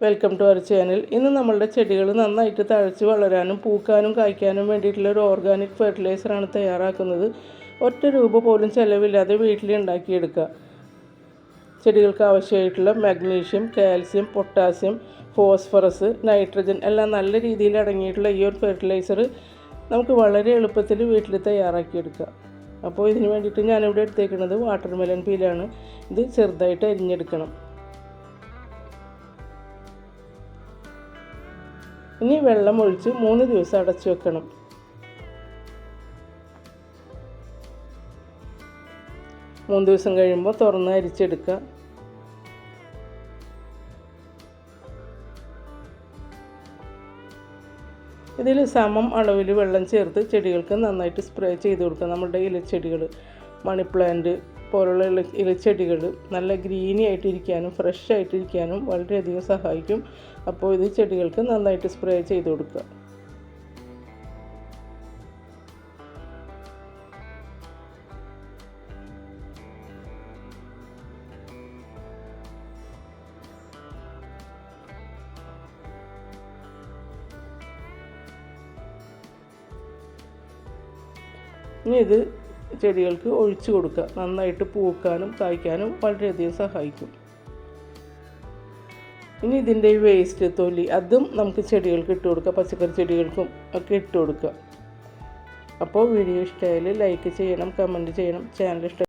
Welcome to our channel ഇന്ന് നമ്മളുടെ ചെടികൾ നന്നായിട്ട് തഴച്ച് വളരാനും പൂക്കാനും കായ്ക്കാനും വേണ്ടിയിട്ടുള്ള ഒരു ഓർഗാനിക് ഫെർട്ടിലൈസറാണ് തയ്യാറാക്കുന്നത്. ഒറ്റ രൂപ പോലും ചിലവില്ലാതെ വീട്ടിൽ ഉണ്ടാക്കിയെടുക്കുക. ചെടികൾക്ക് ആവശ്യമായിട്ടുള്ള magnesium calcium potassium phosphorus nitrogen എല്ലാം നല്ല രീതിയിൽ അടങ്ങിയിട്ടുള്ള ഈ ഒരു ഫെർട്ടിലൈസർ നമുക്ക് വളരെ എളുപ്പത്തിൽ വീട്ടിൽ തയ്യാറാക്കിയെടുക്കുക. അപ്പോൾ ഇതിന് വേണ്ടിയിട്ട് ഞാനിവിടെ എടുത്തേക്കുന്നത് വാട്ടർ മെലൻ പീലാണ് ഇത് ചെറുതായിട്ട് അരിഞ്ഞെടുക്കണം. ഇനി വെള്ളം ഒഴിച്ച് മൂന്ന് ദിവസം അടച്ചു വെക്കണം. മൂന്ന് ദിവസം കഴിയുമ്പോൾ തുറന്ന് അരിച്ചെടുക്കുക. ഇതിൽ സമം അളവിൽ വെള്ളം ചേർത്ത് ചെടികൾക്ക് നന്നായിട്ട് സ്പ്രേ ചെയ്ത് കൊടുക്കുക. നമ്മുടെ ഇലച്ചെടികൾ മണി പ്ലാന്റ് പോലുള്ള ഇല ഇലച്ചെടികൾ നല്ല ഗ്രീനി ആയിട്ടിരിക്കാനും ഫ്രഷ് ആയിട്ടിരിക്കാനും വളരെയധികം സഹായിക്കും. അപ്പോൾ ഇത് ചെടികൾക്ക് നന്നായിട്ട് സ്പ്രേ ചെയ്ത് കൊടുക്കുക. ഇനി ഇത് ചെടികൾക്ക് ഒഴിച്ചു കൊടുക്കുക. നന്നായിട്ട് പൂക്കാനും കായ്ക്കാനും വളരെയധികം സഹായിക്കും. ഇനി ഇതിന്റെ ഈ വേസ്റ്റ് തൊലി അതും നമുക്ക് ചെടികൾക്ക് ഇട്ട് കൊടുക്കുക. പച്ചക്കറി ചെടികൾക്കും ഒക്കെ ഇട്ട് കൊടുക്കുക. അപ്പോൾ വീഡിയോ ഇഷ്ടമായാൽ ലൈക്ക് ചെയ്യണം കമന്റ് ചെയ്യണം. ചാനൽ ഇഷ്ടം